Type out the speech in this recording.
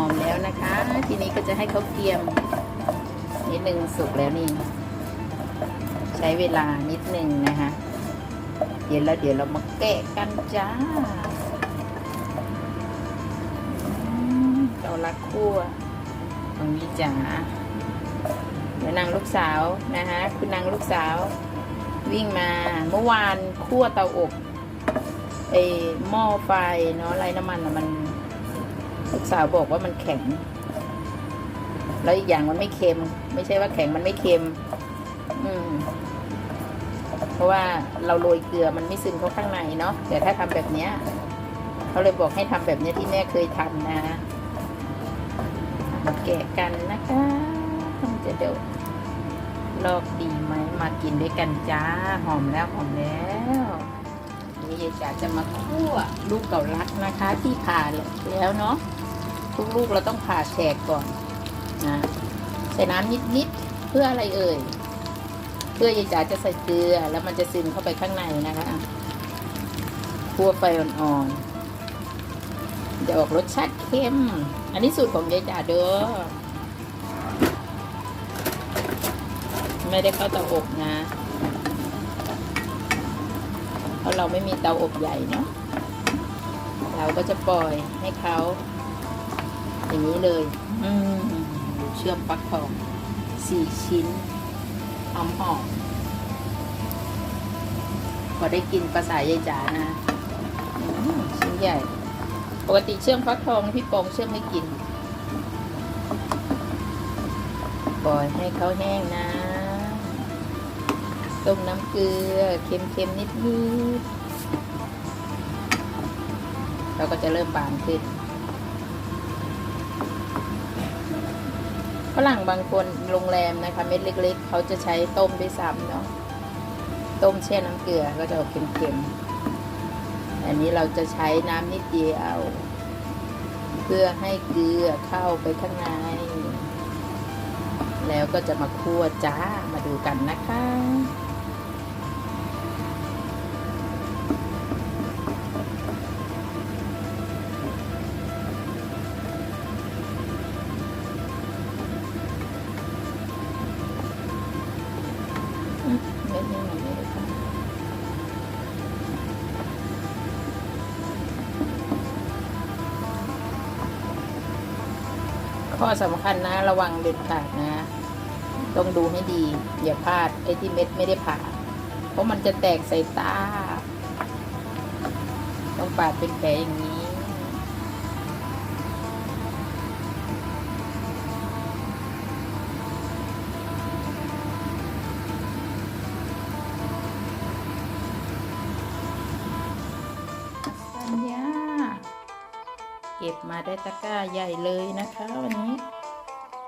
อมแล้วนะคะ ทีนี้ก็จะให้เขาเกรียม นิดนึงสุกแล้วนี่ ใช้เวลานิดนึงนะคะ เดี๋ยวแล้วเดี๋ยวเรามาแกะกันจ้าเกาลักคั่วของยี่จ๋าเดี๋ยวนางลูกสาวนะคะคุณนางลูกสาว วิ่งมาเมื่อวานคั่วเตาอบไอหม้อไฟเนาะไรน้ำมันมัน ลูกสาวบอกว่ามันแข็ง แล้วอีกอย่างมันไม่เค็ม ไม่ใช่ว่าแข็งมันไม่เค็ม อืม เพราะว่าเราโรยเกลือมันไม่ซึมเข้าข้างในเนาะแต่ถ้าทำแบบเนี้ยเขาเลยบอกให้ทำแบบเนี้ยที่แม่เคยทำนะมาแกะกันนะคะต้องจะเดี๋ยวลอกดีไหมมากินด้วยกันจ้า หอมแล้วหอมแล้ว ยายจ๋าจะมาคั่วลูกเก่าลักนะคะ ที่ผ่าแล้วเนาะทุกลูกเราต้องผ่าแฉกก่อนนะใส่น้ำนิดๆเพื่ออะไรเอ่ยเพื่อยายจ๋าจะใส่เกลือแล้วมันจะซึมเข้าไปข้างในนะคะคั่วไฟอ่อนๆจะออกรสชาติเค็ม อันนี้สูตรของยายจ๋าเด้อไม่ได้เข้าเตาอบนะ ราะเราไม่มีเตาอบใหญ่เนาะเราก็จะปล่อยให้เขาอย่างนี้เลย อืเชื่อมฟักทองสี่ชิ้นหอมหอมพอได้กินภาษายายจ๋านะชิ้นใหญ่ ปกติเชื่อมฟักทองพี่ปองเชื่อมไม่กิน ปล่อยให้เขาแห้งนะ ต้มน้ำเกลือเค็มๆนิดๆเราก็จะเริ่มบานขึ้นฝรั่งบางคนโรงแรมนะคะเม็ดเล็ก ๆ เขาจะใช้ต้มด้วยซ้ำเนาะต้มแช่น้ำเกลือก็จะออกเค็มๆอันนี้เราจะใช้น้ำนิดเดียว เพื่อให้เกลือเข้าไปข้างใน แล้วก็จะมาคั่วจ้ามาดูกันนะคะ ข้อสำคัญนะ ระวังเด็ดขาดนะ ต้องดูให้ดี อย่าพลาดไอ้ที่เม็ดไม่ได้ผ่า เพราะมันจะแตกใส่ตา ต้องปาดเป็นแผลอย่างนี้ เก็บมาได้ตะกร้าใหญ่เลยนะคะวันนี้